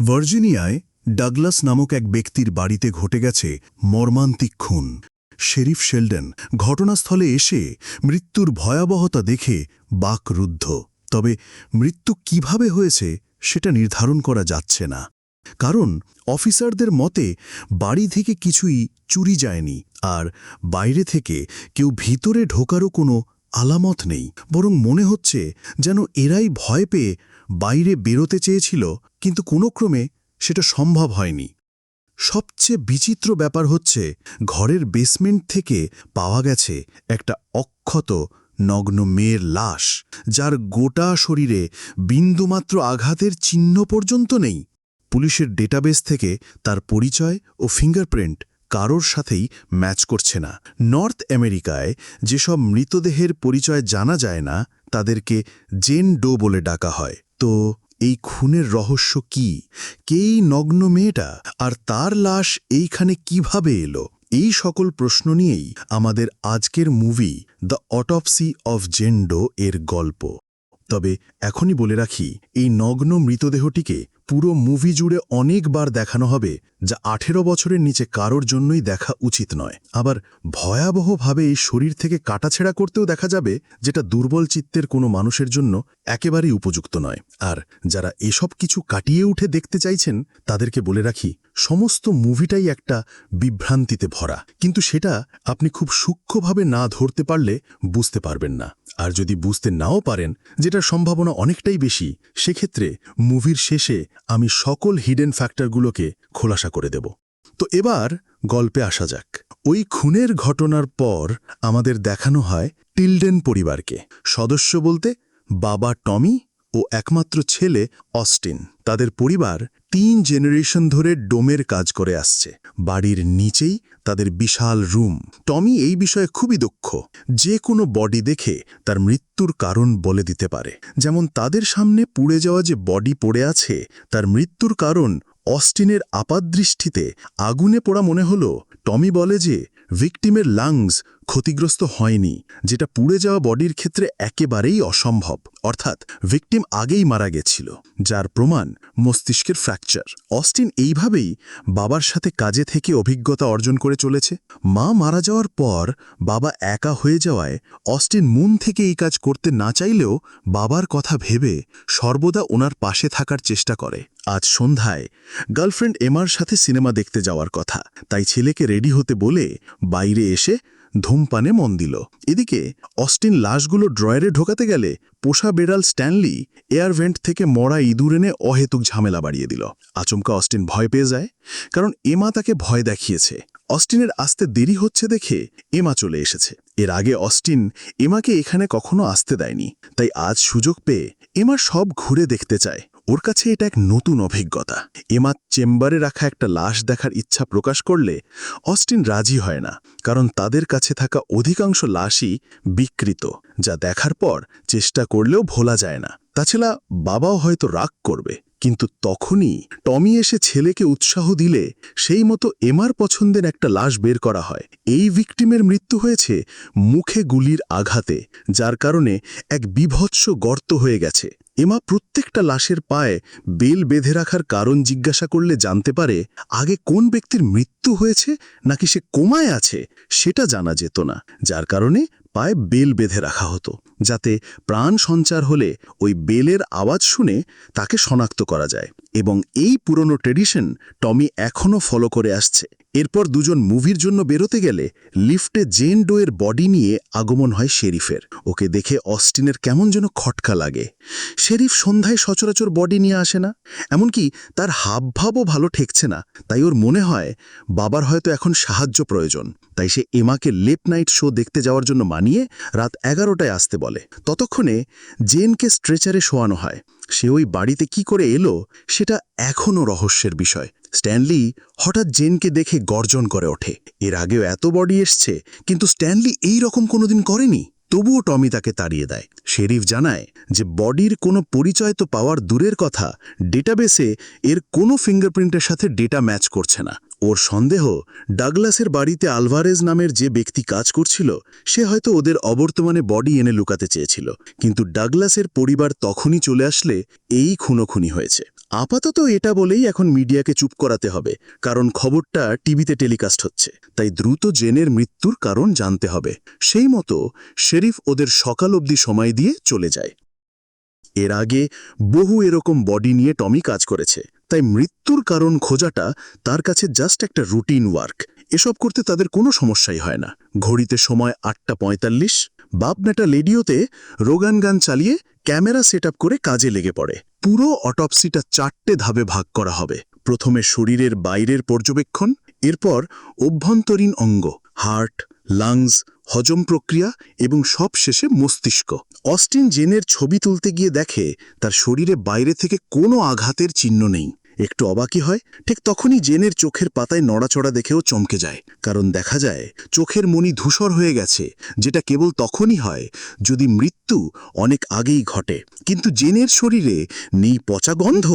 ভার্জিনিয়ায় Douglas নামক এক ব্যক্তির বাড়িতে ঘটে গেছে মর্মান্তিক খুন। শেরিফ শেলডন ঘটনাস্থলে এসে মৃত্যুর ভয়াবহতা দেখে বাকরুদ্ধ তবে মৃত্যু কীভাবে হয়েছে সেটা নির্ধারণ করা যাচ্ছে না। কারণ অফিসারদের মতে বাড়ি থেকে কিছুই চুরি যায়নি আর বাইরে থেকে কেউ ভিতরে ঢোকারও কোনো আলামত নেই। বরং মনে হচ্ছে যেন এরাই ভয় পেয়ে বাইরে বেরোতে চেয়েছিল, কিন্তু কোনো ক্রমে সেটা সম্ভব হয়নি। সবচেয়ে বিচিত্র ব্যাপার হচ্ছে, ঘরের বেসমেন্ট থেকে পাওয়া গেছে একটা অক্ষত, নগ্ন মেয়ের লাশ, যার গোটা শরীরে বিন্দুমাত্র আঘাতের চিহ্ন পর্যন্ত নেই। পুলিশের ডেটাবেস থেকে তার পরিচয় ও ফিঙ্গারপ্রিন্ট কারোর সাথেই ম্যাচ করছে না। নর্থ আমেরিকায় যেসব মৃতদেহের পরিচয় জানা যায় না তাদেরকে জেন ডো বলে ডাকা হয়। তো এই খুনের রহস্য কি? কেই নগ্ন মেয়েটা? আর তার লাশ এইখানে কীভাবে এলো? এই সকল প্রশ্ন নিয়েই আমাদের আজকের movie the autopsy of Jane Doe এর গল্প। তবে এখনই বলে রাখি, এই নগ্ন মৃতদেহটিকে পুরো মুভি জুড়ে অনেকবার দেখানো হবে, যা আঠেরো বছরের নিচে কারোর জন্যই দেখা উচিত নয়। আবার ভয়াবহভাবে এই শরীর থেকে কাটাছেড়া করতেও দেখা যাবে, যেটা দুর্বল চিত্তের কোনো মানুষের জন্য একেবারেই উপযুক্ত নয়। আর যারা এসব কিছু কাটিয়ে উঠে দেখতে চাইছেন, তাদেরকে বলে রাখি, সমস্ত মুভিটাই একটা বিভ্রান্তিতে ভরা। কিন্তু সেটা আপনি খুব সূক্ষ্মভাবে না ধরতে পারলে বুঝতে পারবেন না। আর যদি বুঝতে নাও পারেন যেটা সম্ভাবনা অনেকটাই বেশি, সেক্ষেত্রে মুভির শেষে আমি সকল হিডেন ফ্যাক্টরগুলোকে খোলাসা করে দেব। তো এবার গল্পে আসা যাক। ওই খুনের ঘটনার পর আমাদের দেখানো হয় টিলডেন পরিবারকে। সদস্য বলতে বাবা টমি ও একমাত্র ছেলে অস্টিন। তাদের পরিবার তিন জেনারেশন ধরে ডোমের কাজ করে আসছে। বাড়ির নিচেই তাদের বিশাল রুম। টমি এই বিষয়ে খুবই দক্ষ যে কোনো বডি দেখে তার মৃত্যুর কারণ বলে দিতে পারে। যেমন তাদের সামনে পুড়ে যাওয়া যে বডি পড়ে আছে, তার মৃত্যুর কারণ অস্টিনের আপাতদৃষ্টিতে আগুনে পোড়া মনে হল। টমি বলে যে, ভিকটিমের লাংস ক্ষতিগ্রস্ত হয়নি, যেটা পুড়ে যাওয়া বডির ক্ষেত্রে একেবারেই অসম্ভব। অর্থাৎ ভিকটিম আগেই মারা গেছিল, যার প্রমাণ মস্তিষ্কের ফ্র্যাকচার অস্টিন এইভাবেই বাবার সাথে কাজে থেকে অভিজ্ঞতা অর্জন করে চলেছে। মা মারা যাওয়ার পর বাবা একা হয়ে যাওয়ায় অস্টিন মন থেকে এই কাজ করতে না চাইলেও বাবার কথা ভেবে সর্বদা ওনার পাশে থাকার চেষ্টা করে। আজ সন্ধ্যায় গার্লফ্রেন্ড এমার সাথে সিনেমা দেখতে যাওয়ার কথা। তাই ছেলেকে রেডি হতে বলে বাইরে এসে ধূমপানে মন দিল। এদিকে, অস্টিন লাশগুলো ড্রয়ারে ঢোকাতে গেলে পোষা বেড়াল স্ট্যানলি এয়ারভেন্ট থেকে মরা ইঁদুর এনে অহেতুক ঝামেলা বাড়িয়ে দিল। আচমকা অস্টিন ভয় পেয়ে যায়, কারণ এমা তাকে ভয় দেখিয়েছে। অস্টিনের আসতে দেরি হচ্ছে দেখে এমা চলে এসেছে। এর আগে অস্টিন এমাকে এখানে কখনো আসতে দেয়নি, তাই আজ সুযোগ পেয়ে এমা সব ঘুরে দেখতে চায়। ওর কাছে এটা এক নতুন অভিজ্ঞতা। এমা চেম্বারে রাখা একটা লাশ দেখার ইচ্ছা প্রকাশ করলে অস্টিন রাজি হয় না, কারণ তাদের কাছে থাকা অধিকাংশ লাশই বিকৃত, যা দেখার পর চেষ্টা করলেও ভোলা যায় না। তাছাড়া বাবাও হয়তো রাগ করবে, কিন্তু তখনই টমি এসে ছেলেকে উৎসাহ দিলে সেই মতো এমার পছন্দের একটা লাশ বের করা হয়। এই ভিকটিমের মৃত্যু হয়েছে মুখে গুলির আঘাতে, যার কারণে এক বিভৎস গর্ত হয়ে গেছে। এমা প্রত্যেকটা লাশের পায়ে বেল বেঁধে রাখার কারণ জিজ্ঞাসা করলে জানতে পারে, আগে কোন ব্যক্তির মৃত্যু হয়েছে নাকি সে কোমায় আছে, সেটা জানা যেত না। যার কারণে পায়ে বেল বেঁধে রাখা হতো, যাতে প্রাণ সঞ্চার হলে ওই বেলের আওয়াজ শুনে তাকে শনাক্ত করা যায়। এবং এই পুরনো ট্রেডিশন টমি এখনও ফলো করে আসছে। এরপর দুজন মুভির জন্য বেরোতে গেলে লিফটে জেন ডোয়ের বডি নিয়ে আগমন হয় শেরিফের। ওকে দেখে অস্টিনের কেমন যেন খটকা লাগে। শেরিফ সন্ধ্যায় সচরাচর বডি নিয়ে আসে না, এমনকি তার হাবভাবও ভালো ঠেকছে না। তাই ওর মনে হয়, বাবার হয়তো এখন সাহায্য প্রয়োজন। তাই সে এমাকে লেপ নাইট শো দেখতে যাওয়ার জন্য মানিয়ে রাত এগারোটায় আসতে বলে। ততক্ষণে জেনকে স্ট্রেচারে শোয়ানো হয়। সে ওই বাড়িতে কি করে এলো সেটা এখনও রহস্যের বিষয়। স্ট্যানলি হঠাৎ জেনকে দেখে গর্জন করে ওঠে। এর আগেও এত বডি এসছে, কিন্তু স্ট্যানলি এই রকম কোনোদিন করেনি। তবুও টমি তাকে তাড়িয়ে দেয়। শেরিফ জানায় যে বডির কোনো পরিচয় তো পাওয়ার দূরের কথা, ডেটাবেসে এর কোনো ফিঙ্গারপ্রিন্টের সাথে ডেটা ম্যাচ করছে না। ওর সন্দেহ, ডাগলাসের বাড়িতে আলভারেজ নামের যে ব্যক্তি কাজ করছিল, সে হয়তো ওদের অবর্তমানে বডি এনে লুকাতে চেয়েছিল। কিন্তু ডাগলাসের পরিবার তখনই চলে আসলে এই খুনোখুনি হয়েছে। আপাতত এটা বলেই এখন মিডিয়াকে চুপ করাতে হবে, কারণ খবরটা টিভিতে টেলিকাস্ট হচ্ছে। তাই দ্রুত জেনের মৃত্যুর কারণ জানতে হবে। সেই মতো শেরিফ ওদের সকাল অবধি সময় দিয়ে চলে যায়। এর আগে বহু এরকম বডি নিয়ে টমি কাজ করেছে। তাই মৃত্যুর কারণ খোঁজাটা তার কাছে জাস্ট একটা রুটিন ওয়ার্ক এসব করতে তাদের কোনো সমস্যাই হয় না। ঘড়িতে সময় আটটা পঁয়তাল্লিশ, বাপনাটা লেডিওতে রোগান গান চালিয়ে ক্যামেরা সেট করে কাজে লেগে পড়ে। পুরো অটপসিটা চারটে ধাপে ভাগ করা হবে। প্রথমে শরীরের বাইরের পর্যবেক্ষণ, এরপর অভ্যন্তরীণ অঙ্গ হার্ট লাংস হজম প্রক্রিয়া এবং সব শেষে মস্তিষ্ক। অস্টিন জেনের ছবি তুলতে গিয়ে দেখে তার শরীরে বাইরে থেকে কোনো আঘাতের চিহ্ন নেই। একটু অবাকি হয়, ঠিক তখনই জেনের চোখের পাতায় নড়াচড়া দেখেও চমকে যায়। কারণ দেখা যায়, চোখের মনি ধূসর হয়ে গেছে, যেটা কেবল তখনই হয় যদি মৃত্যু অনেক আগেই ঘটে। কিন্তু জেনের শরীরে নেই পচা গন্ধ,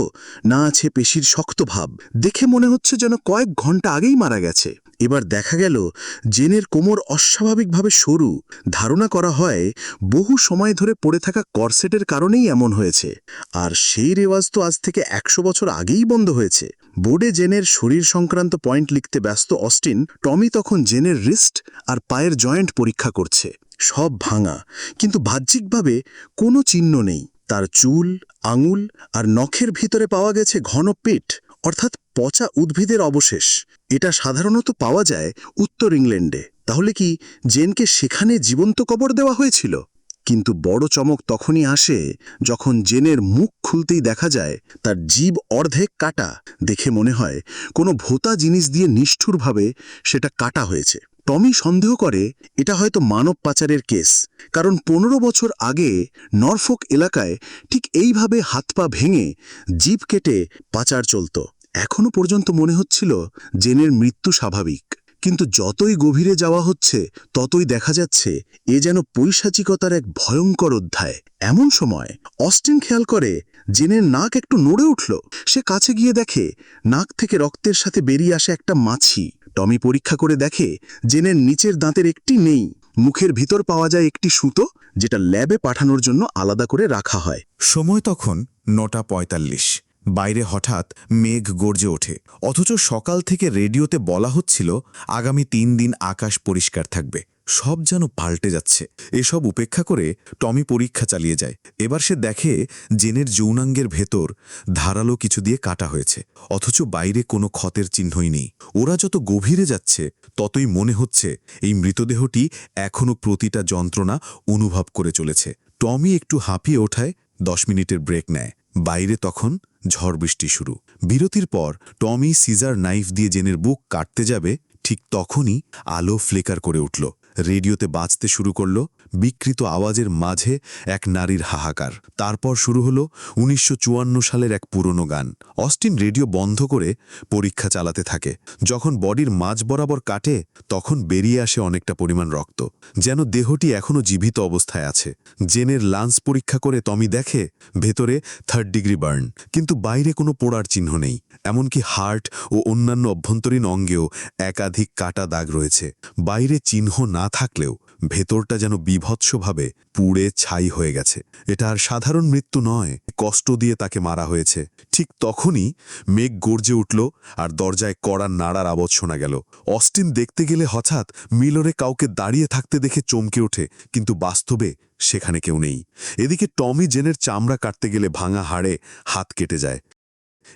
না আছে পেশির শক্ত ভাব। দেখে মনে হচ্ছে যেন কয়েক ঘণ্টা আগেই মারা গেছে। এবার দেখা গেল জেনের কোমর অস্বাভাবিকভাবে সরু। ধারণা করা হয়, বহু সময় ধরে পড়ে থাকা করসেটের কারণেই এমন হয়েছে। আর সেই রেওয়াজ তো আজ থেকে একশো বছর আগেই বন্ধ হয়েছে। বোর্ডে জেনের শরীর সংক্রান্ত পয়েন্ট লিখতে ব্যস্ত অস্টিন, টমি তখন জেনের রিস্ট আর পায়ের জয়েন্ট পরীক্ষা করছে। সব ভাঙা। কিন্তু বাহ্যিকভাবে কোনো চিহ্ন নেই। তার চুল, আঙুল আর নখের ভিতরে পাওয়া গেছে ঘন পেট। অর্থাৎ পচা উদ্ভিদের অবশেষ। এটা সাধারণত পাওয়া যায় উত্তর ইংল্যান্ডে। তাহলে কি জেনকে সেখানে জীবন্ত কবর দেওয়া হয়েছিল? কিন্তু বড় চমক তখনই আসে যখন জেনের মুখ খুলতেই দেখা যায় তার জীব অর্ধেক কাটা। দেখে মনে হয় কোনো ভোতা জিনিস দিয়ে নিষ্ঠুরভাবে সেটা কাটা হয়েছে। টমি সন্দেহ করে, এটা হয়তো মানব পাচারের কেস। কারণ পনেরো বছর আগে নরফোক এলাকায় ঠিক এইভাবে হাত পা ভেঙে জীব কেটে পাচার চলত। এখনও পর্যন্ত মনে হচ্ছিল জেনের মৃত্যু স্বাভাবিক। কিন্তু যতই গভীরে যাওয়া হচ্ছে, ততই দেখা যাচ্ছে এ যেন পৈশাচিকতার এক ভয়ঙ্কর অধ্যায়। এমন সময় অস্টিন খেয়াল করে জেনের নাক একটু নড়ে উঠল। সে কাছে গিয়ে দেখে নাক থেকে রক্তের সাথে বেরিয়ে আসে একটা মাছি। টমি পরীক্ষা করে দেখে জেনের নিচের দাঁতের একটি নেই। মুখের ভিতর পাওয়া যায় একটি সুতো, যেটা ল্যাবে পাঠানোর জন্য আলাদা করে রাখা হয়। সময় তখন নটা পঁয়তাল্লিশ। বাইরে হঠাৎ মেঘ গর্জে ওঠে। অথচ সকাল থেকে রেডিওতে বলা হচ্ছিল, আগামী তিন দিন আকাশ পরিষ্কার থাকবে। সব যেন পাল্টে যাচ্ছে। এসব উপেক্ষা করে টমি পরীক্ষা চালিয়ে যায়। এবার সে দেখে জেনের যৌনাঙ্গের ভেতর ধারালো কিছু দিয়ে কাটা হয়েছে। অথচ বাইরে কোনো ক্ষতের চিহ্নই নেই। ওরা যত গভীরে যাচ্ছে, ততই মনে হচ্ছে এই মৃতদেহটি এখনও প্রতিটা যন্ত্রণা অনুভব করে চলেছে। টমি একটু হাঁপিয়ে ওঠায়, দশ মিনিটের ব্রেক নেয়। বাইরে তখন ঝড় বৃষ্টি শুরু। বিরতির পর টমি সিজার নাইফ দিয়ে জেনের বুক কাটতে যাবে, ঠিক তখনই আলো ফ্লেকার করে উঠল। রেডিওতে বাঁচতে শুরু করল বিকৃত আওয়াজের মাঝে এক নারীর হাহাকার। তারপর শুরু হলো উনিশশো চুয়ান্ন সালের এক পুরনো গান। অস্টিন রেডিও বন্ধ করে পরীক্ষা চালাতে থাকে। যখন বডির মাঝ বরাবর কাটে, তখন বেরিয়ে আসে অনেকটা পরিমাণ রক্ত। যেন দেহটি এখনও জীবিত অবস্থায় আছে। জেনের লান্স পরীক্ষা করে টমি দেখে, ভেতরে থার্ড ডিগ্রি বার্ন। কিন্তু বাইরে কোনো পোড়ার চিহ্ন নেই। এমনকি হার্ট ও অন্যান্য অভ্যন্তরীণ অঙ্গেও একাধিক কাটা দাগ রয়েছে। বাইরে চিহ্ন না থাকলেও ভেতরটা যেন বিভৎসভাবে পুড়ে ছাই হয়ে গেছে। এটা আর সাধারণ মৃত্যু নয়, কষ্ট দিয়ে তাকে মারা হয়েছে। ঠিক তখনই মেঘ গর্জে উঠল আর দরজায় কড়া নাড়ার আওয়াজ শোনা গেল। অস্টিন দেখতে গেলে হঠাৎ মিলরে কাউকে দাঁড়িয়ে থাকতে দেখে চমকে ওঠে, কিন্তু বাস্তবে সেখানে কেউ নেই। এদিকে টমি জেনের চামড়া কাটতে গেলে ভাঙা হাড়ে হাত কেটে যায়।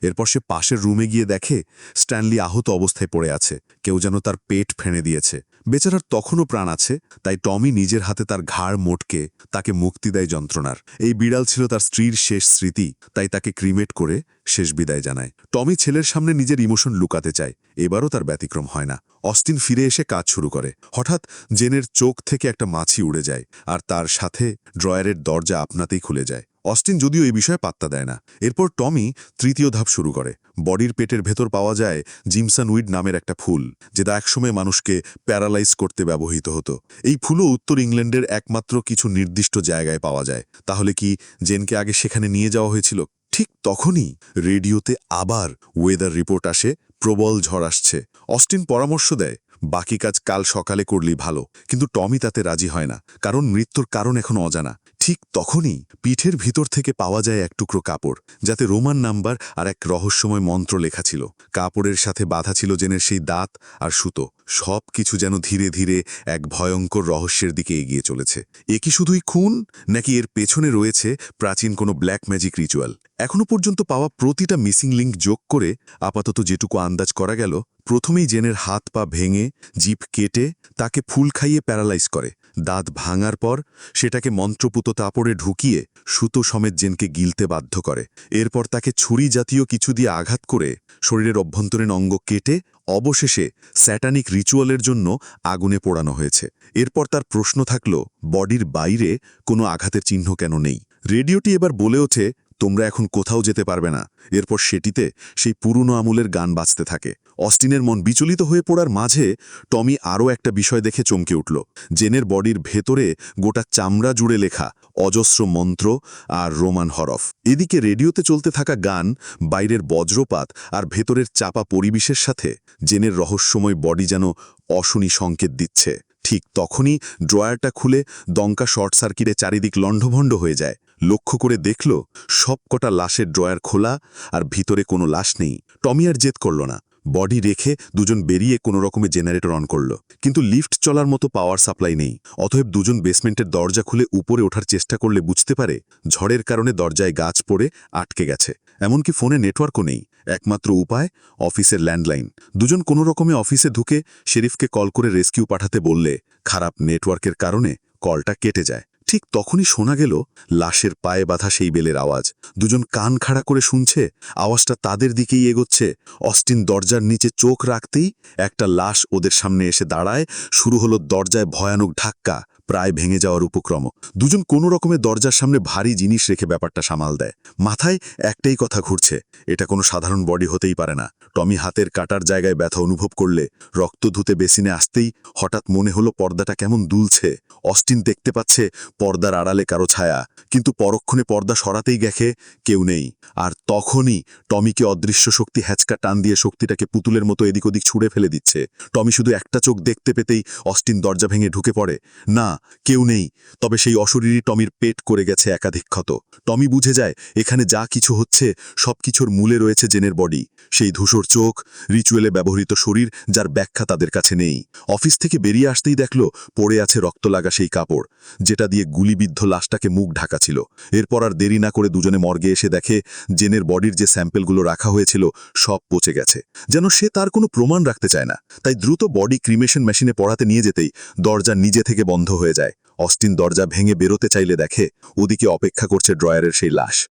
এরপর সে পাশের রুমে গিয়ে দেখে স্ট্যানলি আহত অবস্থায় পড়ে আছে। কেউ যেন তার পেট ফেনে দিয়েছে। বেচারার তখনও প্রাণ আছে, তাই টমি নিজের হাতে তার ঘাড় মোটকে তাকে মুক্তি দেয় যন্ত্রণার। এই বিড়াল ছিল তার স্ত্রীর শেষ স্মৃতি, তাই তাকে ক্রিমেট করে শেষ বিদায় জানায়। টমি ছেলের সামনে নিজের ইমোশন লুকাতে চায়, এবারও তার ব্যতিক্রম হয় না। অস্টিন ফিরে এসে কাজ শুরু করে। হঠাৎ জেনের চোখ থেকে একটা মাছি উড়ে যায়, আর তার সাথে ড্রয়ারের দরজা আপনাতেই খুলে যায়। অস্টিন যদিও এই বিষয়ে পাত্তা দেয় না। এরপর টমি তৃতীয় ধাপ শুরু করে। বডির পেটের ভেতর পাওয়া যায় জিমসান উইড নামের একটা ফুল, যেটা একসময় মানুষকে প্যারালাইজ করতে ব্যবহৃত হতো। এই ফুলও উত্তর ইংল্যান্ডের একমাত্র কিছু নির্দিষ্ট জায়গায় পাওয়া যায়। তাহলে কি জেনকে আগে সেখানে নিয়ে যাওয়া হয়েছিল? ঠিক তখনই রেডিওতে আবার ওয়েদার রিপোর্ট আসে, প্রবল ঝড় আসছে। অস্টিন পরামর্শ দেয়, বাকি কাজ কাল সকালে করলেই ভালো। কিন্তু টমি তাতে রাজি হয় না, কারণ মৃত্যুর কারণ এখন অজানা। ঠিক তখনই পিঠের ভিতর থেকে পাওয়া যায় এক টুকরো কাপড়, যাতে রোমান নাম্বার আর এক রহস্যময় মন্ত্র লেখা ছিল। কাপড়ের সাথে বাধা ছিল জেনের সেই দাঁত আর সুতো, সব কিছু যেন ধীরে ধীরে এক ভয়ঙ্কর রহস্যের দিকে এগিয়ে চলেছে। এ কি শুধুই খুন, নাকি এর পেছনে রয়েছে প্রাচীন কোনো ব্ল্যাক ম্যাজিক রিচুয়াল এখনও পর্যন্ত পাওয়া প্রতিটা মিসিং লিঙ্ক যোগ করে আপাতত যেটুকু আন্দাজ করা গেল, প্রথমেই জেনের হাত পা ভেঙে জিপ কেটে, তাকে ফুল খাইয়ে প্যারালাইজ করে। দাঁত ভাঙার পর সেটাকে মন্ত্রপুত তাপড়ে ঢুকিয়ে সুতো সমেত জেনকে গিলতে বাধ্য করে। এরপর তাকে ছুরি জাতীয় কিছু দিয়ে আঘাত করে শরীরের অভ্যন্তরীণ অঙ্গ কেটে অবশেষে স্যাটানিক রিচুয়ালের জন্য আগুনে পোড়ানো হয়েছে। এরপর তার প্রশ্ন থাকল, বডির বাইরে কোনো আঘাতের চিহ্ন কেন নেই? রেডিওটি এবার বলে ওঠে, তোমরা এখন কোথাও যেতে পারবে না। এরপর সেটিতে সেই পুরনো আমলের গান বাজতে থাকে। অস্টিনের মন বিচলিত হয়ে পড়ার মাঝে টমি আরও একটা বিষয় দেখে চমকে উঠল। জেনের বডির ভেতরে গোটা চামড়া জুড়ে লেখা অজস্র মন্ত্র আর রোমান হরফ। এদিকে রেডিওতে চলতে থাকা গান, বাইরের বজ্রপাত আর ভেতরের চাপা পরিবেশের সাথে জেনের রহস্যময় বডি যেন অশুনি সংকেত দিচ্ছে। ঠিক তখনই ড্রয়ারটা খুলে দঙ্কা শর্ট সার্কিটে চারিদিক লণ্ডভণ্ড হয়ে যায়। লক্ষ্য করে দেখল, সবকটা লাশের ড্রয়ার খোলা আর ভিতরে কোনো লাশ নেই। টমি আর জেদ করল না। বডি রেখে দুজন বেরিয়ে কোনো রকমে জেনারেটর অন করল। কিন্তু লিফট চলার মতো পাওয়ার সাপ্লাই নেই। অতএব দুজন বেসমেন্টের দরজা খুলে উপরে ওঠার চেষ্টা করলে বুঝতে পারে ঝড়ের কারণে দরজায় গাছ পড়ে আটকে গেছে। এমনকি ফোনে নেটওয়ার্কও নেই। একমাত্র উপায়, অফিসের ল্যান্ডলাইন। দুজন কোনো রকমে অফিসে ঢুকে শেরিফকে কল করে রেস্কিউ পাঠাতে বললে, খারাপ নেটওয়ার্কের কারণে কলটা কেটে যায়। ঠিক তখনই শোনা গেল লাশের পায়ে বাঁধা সেই বেলের আওয়াজ। দুজন কান খাড়া করে শুনছে, আওয়াজটা তাদের দিকেই এগোচ্ছে। অস্টিন দরজার নিচে চোখ রাখতেই একটা লাশ ওদের সামনে এসে দাঁড়ায়, শুরু হলো দরজায় ভয়ানক ধাক্কা। প্রায় ভেঙে যাওয়ার উপক্রম। দুজন কোনো রকমে দরজার সামনে ভারী জিনিস রেখে ব্যাপারটা সামাল দেয়। মাথায় একটাই কথা ঘুরছে, এটা কোনো সাধারণ বডি হতেই পারে না। টমি হাতের কাটার জায়গায় ব্যথা অনুভব করলে রক্ত ধুতে বেসিনে আসতেই হঠাৎ মনে হলো পর্দাটা কেমন দুলছে। অস্টিন দেখতে পাচ্ছে পর্দার আড়ালে কারও ছায়া, কিন্তু পরক্ষণে পর্দা সরাতেই গেছে কেউ নেই। আর তখনই টমিকে অদৃশ্য শক্তি হ্যাচকা টান দিয়ে শক্তিটাকে পুতুলের মতো এদিক ওদিক ছুঁড়ে ফেলে দিচ্ছে। টমি শুধু একটা চোখ দেখতে পেতেই অস্টিন দরজা ভেঙে ঢুকে পড়ে। না কেউ নেই। তবে সেই অশরীরী টমির পেট করে গেছে একাধিক ক্ষত। টমি বুঝে যায়, এখানে যা কিছু হচ্ছে সবকিছুর মূলে রয়েছে জেনের বডি। সেই ধূসর চোখ, রিচুয়েলে ব্যবহৃত শরীর, যার ব্যাখ্যা তাদের কাছে নেই। অফিস থেকে বেরিয়ে আসতেই দেখল, পড়ে আছে রক্ত লাগা সেই কাপড়, যেটা দিয়ে গুলিবিদ্ধ লাশটাকে মুখ ঢাকা ছিল। এরপর আর দেরি না করে দুজনে মর্গে এসে দেখে, জেনের বডির যে স্যাম্পেলগুলো রাখা হয়েছিল, সব পচে গেছে। যেন সে তার কোনো প্রমাণ রাখতে চায় না। তাই দ্রুত বডি ক্রিমেশন মেশিনে পড়াতে নিয়ে যেতেই দরজা নিজে থেকে বন্ধ হয়ে যায়। অস্টিন দরজা ভেঙে বেরোতে চাইলে দেখে, ওদিকে অপেক্ষা করছে ড্রয়ারের সেই লাশ।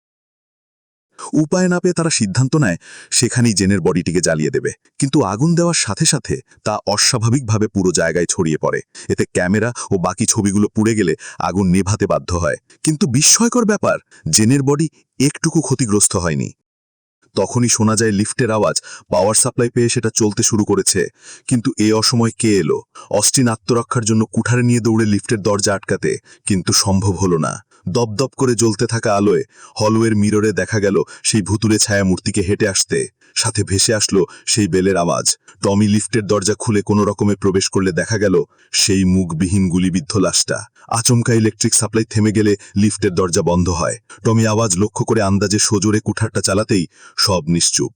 উপায় না পেয়ে তারা সিদ্ধান্ত নেয়, সেখানেই জেনের বডিটিকে জ্বালিয়ে দেবে। কিন্তু আগুন দেওয়ার সাথে সাথে তা অস্বাভাবিকভাবে পুরো জায়গায় ছড়িয়ে পড়ে। এতে ক্যামেরা ও বাকি ছবিগুলো পুড়ে গেলে আগুন নেভাতে বাধ্য হয়। কিন্তু বিস্ময়কর ব্যাপার, জেনের বডি একটুকু ক্ষতিগ্রস্ত হয়নি। তখনই শোনা যায় লিফটের আওয়াজ পাওয়ার সাপ্লাই পেয়ে সেটা চলতে শুরু করেছে। কিন্তু এ অসময় কে এলো? অস্টিন আত্মরক্ষার জন্য কুঠারে নিয়ে দৌড়ে লিফটের দরজা আটকাতে, কিন্তু সম্ভব হলো না। দপদপ করে জ্বলতে থাকা আলোয় হলওয়ের মিররে দেখা গেল সেই ভুতুরে ছায়া মূর্তিকে হেঁটে আসতে। সাথে ভেসে আসলো সেই বেলের আওয়াজ। টমি লিফটের দরজা খুলে কোনো রকমে প্রবেশ করলে দেখা গেল সেই মুখবিহীন গুলিবিদ্ধ লাশটা। আচমকা ইলেকট্রিক সাপ্লাই থেমে গেলে লিফটের দরজা বন্ধ হয়। টমি আওয়াজ লক্ষ্য করে আন্দাজে সজোরে কুঠারটা চালাতেই সব নিশ্চুপ।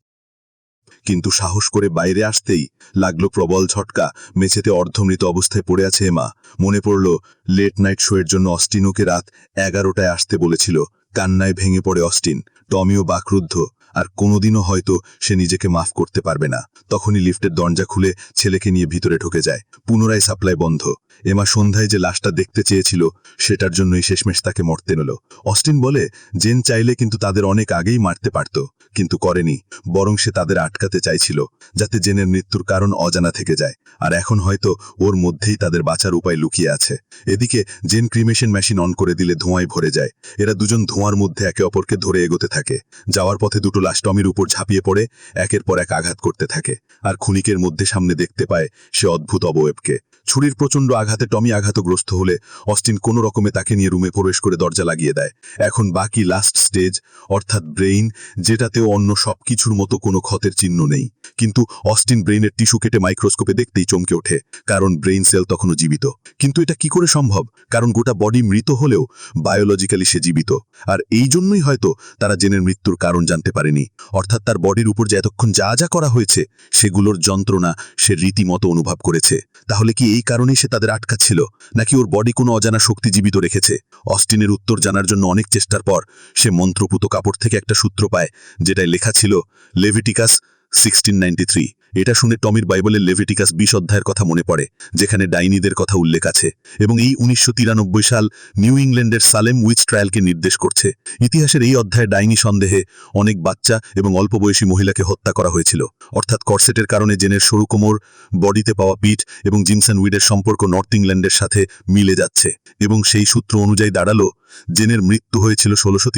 কিন্তু সাহস করে বাইরে আসতেই লাগল প্রবল ঝটকা। মেঝেতে অর্ধমৃত অবস্থায় পড়ে আছে এমা। মনে পড়ল, লেট নাইট শোয়ের জন্য অস্টিনোকে রাত এগারোটায় আসতে বলেছিল। কান্নায় ভেঙে পড়ে অস্টিন। টমিও বাকরুদ্ধ। আর কোনোদিনও হয়তো সে নিজেকে মাফ করতে পারবে না। তখনই লিফটের দরজা খুলে ছেলেকে নিয়ে ভিতরে ঢুকে যায়। পুনরায় সাপ্লাই বন্ধ। এমা সন্ধ্যায় যে লাশটা দেখতে চেয়েছিল, সেটার জন্যই শেষমেশ তাকে মরতে নিল। অস্টিন বলে, জেন চাইলে কিন্তু তাদের অনেক আগেই মারতে পারত, কিন্তু করেনি। বরং সে তাদের আটকাতে চাইছিল, যাতে জেনের মৃত্যুর কারণ অজানা থেকে যায়। আর এখন হয়তো ওর মধ্যেই তাদের বাঁচার উপায় লুকিয়ে আছে। এদিকে, জেন ক্রিমেশন মেশিন অন করে দিলে ধোঁয়ায় ভরে যায়। এরা দুজন ধোঁয়ার মধ্যে একে অপরকে ধরে এগোতে থাকে। যাওয়ার পথে দুটো লাশ টমির উপর ঝাঁপিয়ে পড়ে, একের পর এক আঘাত করতে থাকে। আর ক্ষণিকের মধ্যে সামনে দেখতে পায় সে অদ্ভুত অবয়বকে। ছুরির প্রচণ্ড আঘাতে টমি আঘাতগ্রস্ত হলে অস্টিন কোনো রকমে তাকে নিয়ে রুমে প্রবেশ করে দরজা লাগিয়ে দেয়। এখন বাকি লাস্ট স্টেজ অর্থাৎ ব্রেইন, যেটাতেও অন্য সবকিছুর মতো কোনো ক্ষতের চিহ্ন নেই। কিন্তু অস্টিন ব্রেইনের টিস্যু কেটে মাইক্রোস্কোপে দেখতেই চমকে ওঠে, কারণ ব্রেইন সেল তখনও জীবিত। কিন্তু এটা কি করে সম্ভব? কারণ গোটা বডি মৃত হলেও বায়োলজিক্যালি সে জীবিত। আর এই জন্যই হয়তো তারা জেনের মৃত্যুর কারণ জানতে পারেনি। অর্থাৎ তার বডির উপর যে এতক্ষণ যা যা করা হয়েছে, সেগুলোর যন্ত্রণা সে রীতিমতো অনুভব করেছে। তাহলে কি এই কারণেই সে তাদের আটকাচ্ছিল। নাকি ওর বডি কোনো অজানা শক্তি জীবিত রেখেছে? অস্টিনের উত্তর জানার জন্য অনেক চেষ্টার পর সে মন্ত্রপুত কাপড় থেকে একটা সূত্র পায়, যেটায় লেখা ছিল লেভিটিকাস সিক্সটিন এটা শুনে টমির বাইবেলের লেভিটিকাস বিশ অধ্যায়ের কথা মনে পড়ে, যেখানে ডাইনিদের কথা উল্লেখ আছে, এবং এই উনিশশো তিরানব্বই সাল নিউ ইংল্যান্ডের সালেম উইচ ট্রায়ালকে নির্দেশ করছে। ইতিহাসের এই অধ্যায়ে ডাইনি সন্দেহে অনেক বাচ্চা এবং অল্প বয়সী মহিলাকে হত্যা করা হয়েছিল। অর্থাৎ করসেটের কারণে জেনের সরু কোমর, বডিতে পাওয়া পিঠ এবং জিমসন উইডের সম্পর্ক নর্থ ইংল্যান্ডের সাথে মিলে যাচ্ছে, এবং সেই সূত্র অনুযায়ী দাঁড়াল, জেনের মৃত্যু হয়েছিল ষোলোশো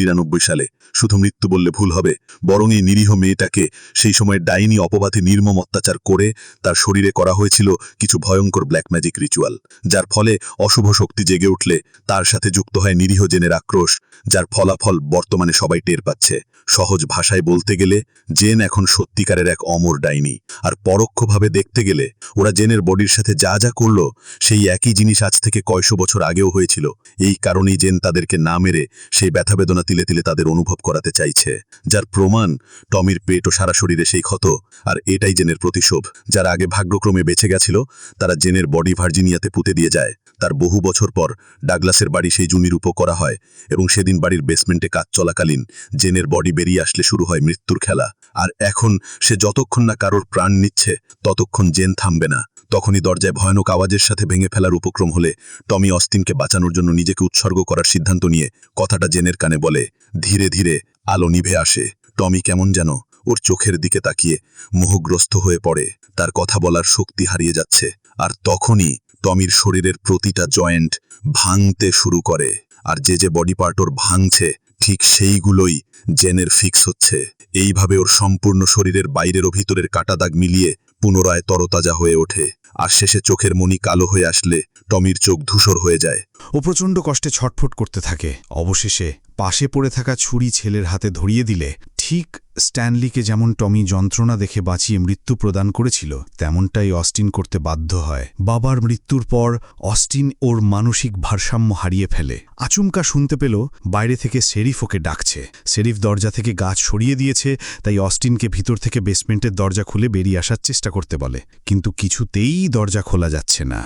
সালে। শুধু মৃত্যু বললে ভুল হবে, বরং এই নিরীহ মেয়েটাকে সেই সময় ডাইনি অপবাদে নির্মম অত্যাচার করে তার শরীরে করা হয়েছিল কিছু ভয়ঙ্কর ব্ল্যাক ম্যাজিক রিচুয়াল যার ফলে অশুভ শক্তি জেগে উঠলে তার সাথে যুক্ত হয় নিরীহ জেনের আক্রোশ, যার ফলাফল বর্তমানে সবাই টের পাচ্ছে। সহজ ভাষায় বলতে গেলে, জেন এখন সত্যিকারের এক অমর ডাইনি, আর পরোক্ষভাবে দেখতে গেলে, ওরা জেনের বডির সাথে যা যা করল, সেই একই জিনিস আজ থেকে কয়শো বছর আগেও হয়েছিল। এই কারণেই জেন তাদেরকে না মেরে সেই ব্যথা বেদনা তিলে তিলে তাদের অনুভব করাতে চাইছে, যার প্রমাণ টমির পেট ও সারা শরীরে সেই ক্ষত। আর এটাই জেনের প্রতিশোধ। যারা আগে ভাগ্যক্রমে বেঁচে গেছিল, তারা জেনের বডি ভার্জিনিয়াতে পুঁতে দিয়ে যায়। তার বহু বছর পর ডাগলাসের বাড়ি সেই জমির উপর করা হয় এবং সেদিন বাড়ির বেসমেন্টে কাজ চলাকালীন জেনের বডি বেরিয়ে আসলে শুরু হয় মৃত্যুর খেলা। আর এখন সে যতক্ষণ না কারোর প্রাণ নিচ্ছে, ততক্ষণ জেন থামবে না। তখনই দরজায় ভয়ানক আওয়াজের সাথে ভেঙে ফেলার উপক্রম হলে টমি অস্তিনকে বাঁচানোর জন্য নিজেকে উৎসর্গ করার সিদ্ধান্ত নিয়ে কথাটা জেনের কানে বলে, ধীরে ধীরে আলো নিভে আসে। টমি কেমন যেন ওর চোখের দিকে তাকিয়ে মোহগ্রস্ত হয়ে পড়ে। তার কথা বলার শক্তি হারিয়ে যাচ্ছে। আর তখনই টমির শরীরের প্রতিটা জয়েন্ট ভাঙতে শুরু করে। আর যে যে বডি পার্ট ওর ভাঙছে, ঠিক সেইগুলোই জেনের ফিক্স হচ্ছে। এইভাবে ওর সম্পূর্ণ শরীরের বাইরের ও ভিতরের কাটা দাগ মিলিয়ে পুনরায় তরতাজা হয়ে ওঠে। আর শেষে চোখের মনি কালো হয়ে আসলে টমির চোখ ধূসর হয়ে যায়। ও প্রচণ্ড কষ্টে ছটফট করতে থাকে। অবশেষে পাশে পড়ে থাকা ছুরি ছেলের হাতে ধরিয়ে দিলে ঠিক স্ট্যানলিকে যেমন টমি যন্ত্রণা দেখে বাঁচিয়ে মৃত্যু প্রদান করেছিল, তেমনটাই অস্টিন করতে বাধ্য হয়। বাবার মৃত্যুর পর অস্টিন ওর মানসিক ভারসাম্য হারিয়ে ফেলে। আচমকা শুনতে পেল, বাইরে থেকে শেরিফ ওকে ডাকছে। শেরিফ দরজা থেকে গাছ সরিয়ে দিয়েছে, তাই অস্টিনকে ভিতর থেকে বেসমেন্টের দরজা খুলে বেরিয়ে আসার চেষ্টা করতে বলে। কিন্তু কিছুতেই দরজা খোলা যাচ্ছে না।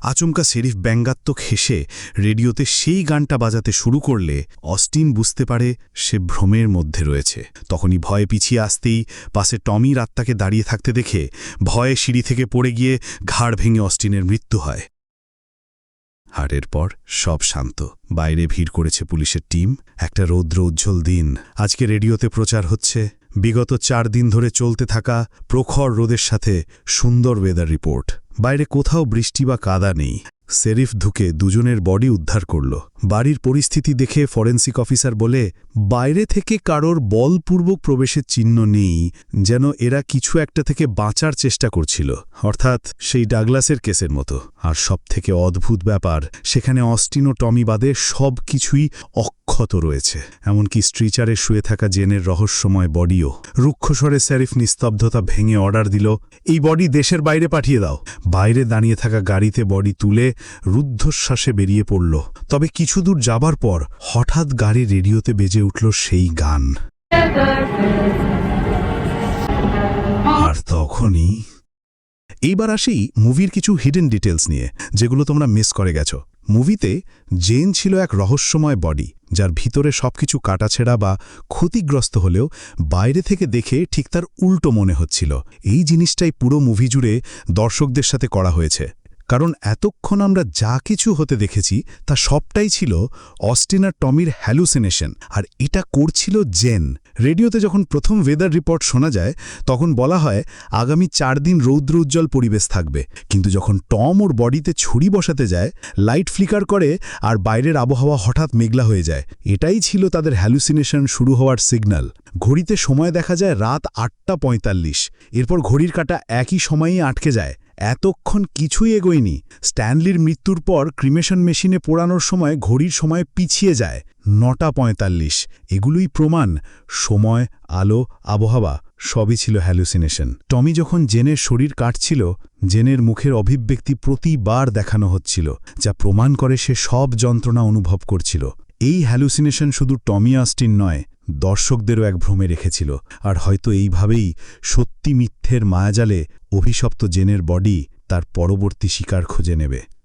আচমকা সেরিফ ব্যঙ্গাত্মক হেসে রেডিওতে সেই গানটা বাজাতে শুরু করলে অস্টিন বুঝতে পারে সে ভ্রমের মধ্যে রয়েছে। তখনই ভয়ে পিছিয়ে আসতেই পাশে টমির আত্মাকে দাঁড়িয়ে থাকতে দেখে ভয়ে সিঁড়ি থেকে পড়ে গিয়ে ঘাড় ভেঙে অস্টিনের মৃত্যু হয়। আর এরপর সব শান্ত। বাইরে ভিড় করেছে পুলিশের টিম। একটা রৌদ্র উজ্জ্বল দিন। আজকে রেডিওতে প্রচার হচ্ছে বিগত চার দিন ধরে চলতে থাকা প্রখর রোদের সাথে সুন্দর ওয়েদার রিপোর্ট বাইরে কোথাও বৃষ্টি বা কাদা নেই। সেরিফ ধুকে দুজনের বডি উদ্ধার করল। বাড়ির পরিস্থিতি দেখে ফরেন্সিক অফিসার বলে, বাইরে থেকে কারোর বলপূর্বক প্রবেশের চিহ্ন নেই, যেন এরা কিছু একটা থেকে বাঁচার চেষ্টা করছিল। অর্থাৎ সেই ডাগলাসের কেসের মতো। আর সবথেকে অদ্ভুত ব্যাপার, সেখানে অস্টিন টমি বাদে সব কিছুই অক্ষত রয়েছে। এমনকি স্ট্রিচারে শুয়ে থাকা জেনের রহস্যময় বডিও। রুক্ষস্বরে স্যারিফ নিস্তব্ধতা ভেঙে অর্ডার দিল, এই বডি দেশের বাইরে পাঠিয়ে দাও। বাইরে দাঁড়িয়ে থাকা গাড়িতে বডি তুলে রুদ্ধশ্বাসে বেরিয়ে পড়ল। তবে কিছু দূর যাবার পর হঠাৎ গাড়ি রেডিওতে বেজে উঠল সেই গান। আর তখনই এইবার আসি মুভির কিছু হিডেন ডিটেলস নিয়ে, যেগুলো তোমরা মিস করে গেছো। মুভিতে জেন ছিল এক রহস্যময় বডি যার ভিতরে সবকিছু কাটাছেড়া বা ক্ষতিগ্রস্ত হলেও বাইরে থেকে দেখে ঠিক তার উল্টো মনে হচ্ছিল। এই জিনিসটাই পুরো মুভি জুড়ে দর্শকদের সাথে করা হয়েছে। কারণ এতক্ষণ আমরা যা কিছু হতে দেখেছি, তা সবটাই ছিল অস্টিন আর টমির হ্যালুসিনেশন, আর এটা করছিল জেন। রেডিওতে যখন প্রথম ওয়েদার রিপোর্ট শোনা যায়, তখন বলা হয়, আগামী চার দিন রৌদ্র উজ্জ্বল পরিবেশ থাকবে। কিন্তু যখন টম ওর বডিতে ছুরি বসাতে যায়, লাইট ফ্লিকার করে আর বাইরের আবহাওয়া হঠাৎ মেঘলা হয়ে যায়। এটাই ছিল তাদের হ্যালুসিনেশন শুরু হওয়ার সিগন্যাল। ঘড়িতে সময় দেখা যায় রাত আটটা পঁয়তাল্লিশ। এরপর ঘড়ির কাটা একই সময়েই আটকে যায়। এতক্ষণ কিছুই এগোয়নি। স্ট্যানলির মৃত্যুর পর ক্রিমেশন মেশিনে পোড়ানোর সময় ঘড়ির সময় পিছিয়ে যায়। নটা পঁয়তাল্লিশ। এগুলোই প্রমাণ। সময়, আলো, আবহাওয়া, সবই ছিল হ্যালুসিনেশন টমি যখন জেনের শরীর কাটছিল, জেনের মুখের অভিব্যক্তি প্রতিবার দেখানো হচ্ছিল, যা প্রমাণ করে সে সব যন্ত্রণা অনুভব করছিল। এই হ্যালুসিনেশন শুধু টমি অস্টিন নয় দর্শকদেরও এক ভ্রমে রেখেছিল। আর হয়তো এইভাবেই সত্যি মিথ্যের মায়াজালে অভিশপ্ত জেনের বডি তার পরবর্তী শিকার খুঁজে নেবে।